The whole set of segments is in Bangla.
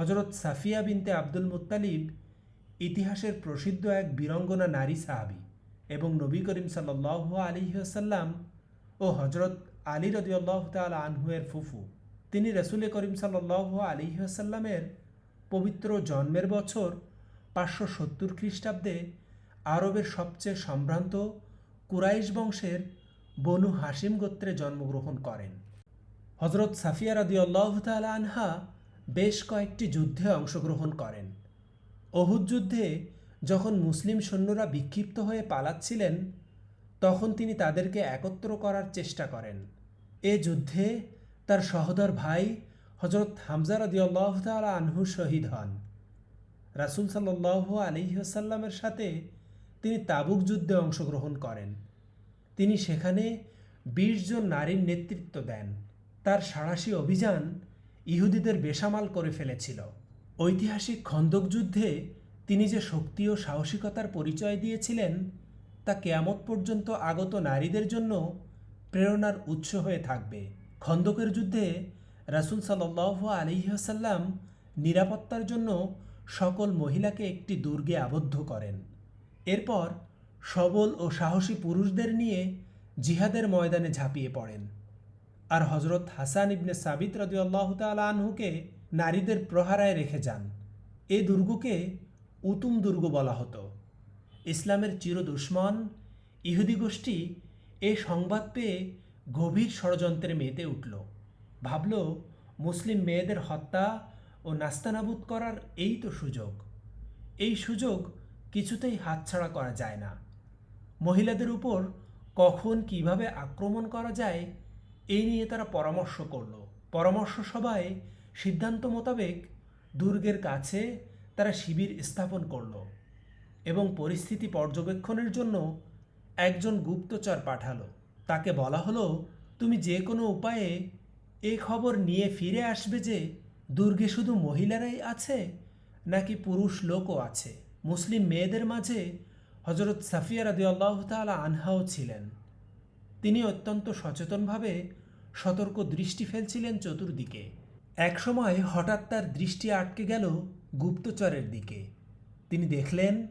হজরত সাফিয়া বিনতে আব্দুল মুত্তালিব ইতিহাসের প্রসিদ্ধ এক বীরঙ্গনা নারী সাহাবি এবং নবী করিম সাল্লাহ আলিহাসাল্লাম ও হজরত আলী রদিউল্লাহ তাল আনহুয়ের ফুফু। তিনি রসুল করিম সাল্লাহ আলিহাসাল্লামের পবিত্র জন্মের বছর পাঁচশো সত্তর খ্রিস্টাব্দে আরবের সবচেয়ে সম্ভ্রান্ত কুরাইশ বংশের বনু হাসিম গোত্রে জন্মগ্রহণ করেন। হজরত সাফিয়া রাদিউল্লাহ তালা আনহা বেশ কয়েকটি যুদ্ধে অংশগ্রহণ করেন। অহুদ যুদ্ধে যখন মুসলিম সৈন্যরা বিক্ষিপ্ত হয়ে পালাচ্ছিলেন, তখন তিনি তাদেরকে একত্র করার চেষ্টা করেন। এ যুদ্ধে তার সহদর ভাই হজরত হামজা রদিউল্লাহ তালা আনহু শহীদ হন। রাসুল সাল্লাহ আলিহাসাল্লামের সাথে তিনি তাবুক যুদ্ধে অংশগ্রহণ করেন। তিনি সেখানে বিশ জন নারীর নেতৃত্ব দেন। তার সাঁড়াশি অভিযান ইহুদিদের বেসামাল করে ফেলেছিল। ঐতিহাসিক খন্দক যুদ্ধে তিনি যে শক্তি ও সাহসিকতার পরিচয় দিয়েছিলেন, তা কেয়ামত পর্যন্ত আগত নারীদের জন্য প্রেরণার উৎস হয়ে থাকবে। খন্দকের যুদ্ধে রাসুল সাল্লাহ আলিহাসাল্লাম নিরাপত্তার জন্য সকল মহিলাকে একটি দুর্গে আবদ্ধ করেন। এরপর সবল ও সাহসী পুরুষদের নিয়ে জিহাদের ময়দানে ঝাঁপিয়ে পড়েন। আর হজরত হাসান ইবনে সাবিত রদিউল্লাহ তালা আনহুকে নারীদের প্রহারায় রেখে যান। এ দুর্গকে উতুম দুর্গ বলা হতো। ইসলামের চির দুশ্মন, ইহুদি গোষ্ঠী এ সংবাদ পেয়ে গভীর ষড়যন্ত্রে মেতে উঠল। ভাবল, মুসলিম মেয়েদের হত্যা ও নাস্তানাবুদ করার এই তো সুযোগ। এই সুযোগ কিছুতেই হাতছাড়া করা যায় না। মহিলাদের উপর কখন কীভাবে আক্রমণ করা যায় এই নিয়ে তারা পরামর্শ করল। পরামর্শ সভায় সিদ্ধান্ত মোতাবেক দুর্গের কাছে তারা শিবির স্থাপন করল এবং পরিস্থিতি পর্যবেক্ষণের জন্য একজন গুপ্তচর পাঠালো। তাকে বলা হলো, তুমি যে কোনো উপায়ে এ খবর নিয়ে ফিরে আসবে যে দুর্গে শুধু মহিলারাই আছে নাকি পুরুষ লোকও আছে। মুসলিম মেয়েদের মাঝে হজরত সাফিয়া রাদি আল্লাহ তালা আনহাও ছিলেন। তিনি অত্যন্ত সচেতনভাবে সতর্ক দৃষ্টি ফেলছিলেন চতুর্দিকে। একসময় হঠাৎ তার দৃষ্টি আটকে গেল গুপ্তচরের দিকে। তিনি দেখলেন,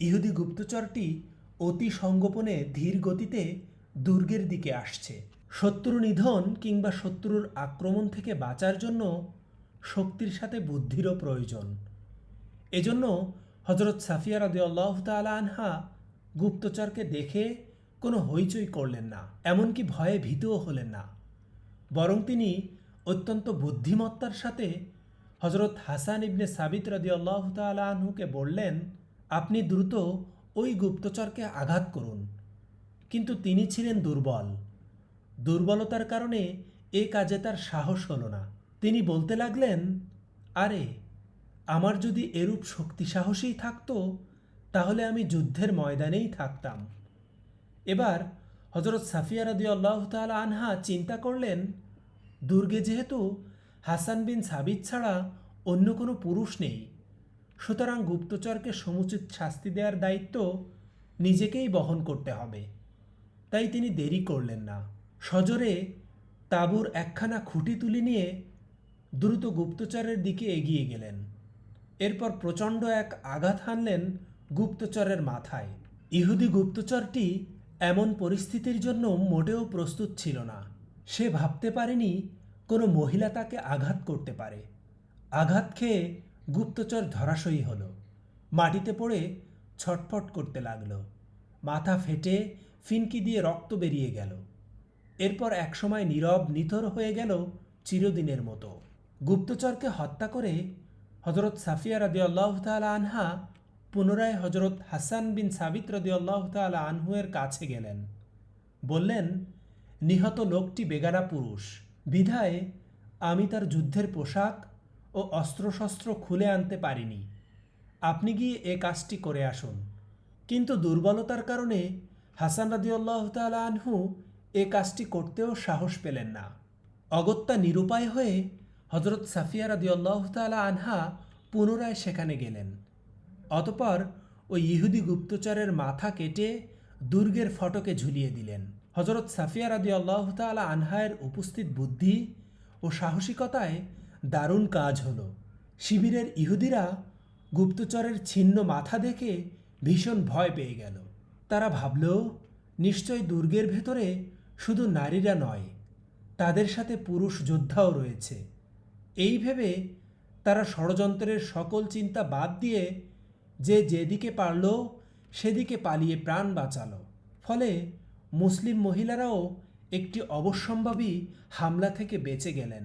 ইহুদি গুপ্তচরটি অতি সঙ্গোপনে ধীর গতিতে দুর্গের দিকে আসছে। শত্রু নিধন কিংবা শত্রুর আক্রমণ থেকে বাঁচার জন্য শক্তির সাথে বুদ্ধিরও প্রয়োজন। এজন্য হজরত সাফিয়া রাদি আল্লাহ তালা আনহা গুপ্তচরকে দেখে কোনো হইচই করলেন না, এমনকি ভয়ে ভীতও হলেন না। বরং তিনি অত্যন্ত বুদ্ধিমত্তার সাথে হজরত হাসান ইবনে সাবিত রাদি আল্লাহ তালা আনহুকে বললেন, আপনি দ্রুত ওই গুপ্তচরকে আঘাত করুন। কিন্তু তিনি ছিলেন দুর্বল। দুর্বলতার কারণে এ কাজে তার সাহস হলো না। তিনি বলতে লাগলেন, আরে, আমার যদি এরূপ শক্তি সাহসী থাকতো, তাহলে আমি যুদ্ধের ময়দানেই থাকতাম। এবার হজরত সাফিয়া রাদি আল্লাহ তালা আনহা চিন্তা করলেন, দুর্গে যেহেতু হাসান বিন সাবিত ছাড়া অন্য কোনো পুরুষ নেই, সুতরাং গুপ্তচরকে সমুচিত শাস্তি দেওয়ার দায়িত্ব নিজেকেই বহন করতে হবে। তাই তিনি দেরি করলেন না। সজোরে তাঁবুর একখানা খুঁটি তুলে নিয়ে দ্রুত গুপ্তচরের দিকে এগিয়ে গেলেন। এরপর প্রচণ্ড এক আঘাত হানলেন গুপ্তচরের মাথায়। ইহুদি গুপ্তচরটি এমন পরিস্থিতির জন্য মোটেও প্রস্তুত ছিল না। সে ভাবতে পারেনি কোনো মহিলা তাকে আঘাত করতে পারে। আঘাত খেয়ে গুপ্তচর ধরাশয়ী হলো। মাটিতে পড়ে ছটফট করতে লাগল। মাথা ফেটে ফিনকি দিয়ে রক্ত বেরিয়ে গেল। এরপর একসময় নীরব, নিথর হয়ে গেল চিরদিনের মতো। গুপ্তচরকে হত্যা করে হজরত সাফিয়া রাদি আল্লাহ তালা আনহা পুনরায় হজরত হাসান বিন সাবিত রদি আল্লাহ তালা আনহুয়ের কাছে গেলেন। বললেন, নিহত লোকটি বেগানা পুরুষ। বিধায় আমি তার যুদ্ধের পোশাক ও অস্ত্রশস্ত্র খুলে আনতে পারিনি। আপনি গিয়ে এ কাজটি করে আসুন। কিন্তু দুর্বলতার কারণে হাসান রাদিউল্লাহ তালা আনহু এ কাজটি করতেও সাহস পেলেন না। অগত্যা নিরুপায় হয়ে হজরত সাফিয়া রাদিউল্লাহ তালা আনহা পুনরায় সেখানে গেলেন। অতপর ওই ইহুদি গুপ্তচরের মাথা কেটে দুর্গের ফটকে ঝুলিয়ে দিলেন। হজরত সাফিয়া রাদি আল্লাহ তালা আনহায়ের উপস্থিত বুদ্ধি ও সাহসিকতায় দারুণ কাজ হলো। শিবিরের ইহুদিরা গুপ্তচরের ছিন্ন মাথা দেখে ভীষণ ভয় পেয়ে গেল। তারা ভাবল, নিশ্চয় দুর্গের ভেতরে শুধু নারীরা নয়, তাদের সাথে পুরুষ যোদ্ধাও রয়েছে। এই ভেবে তারা ষড়যন্ত্রের সকল চিন্তা বাদ দিয়ে যে যেদিকে পারল, সেদিকে পালিয়ে প্রাণ বাঁচাল। ফলে মুসলিম মহিলারাও একটি অবশ্যম্ভাবী হামলা থেকে বেঁচে গেলেন।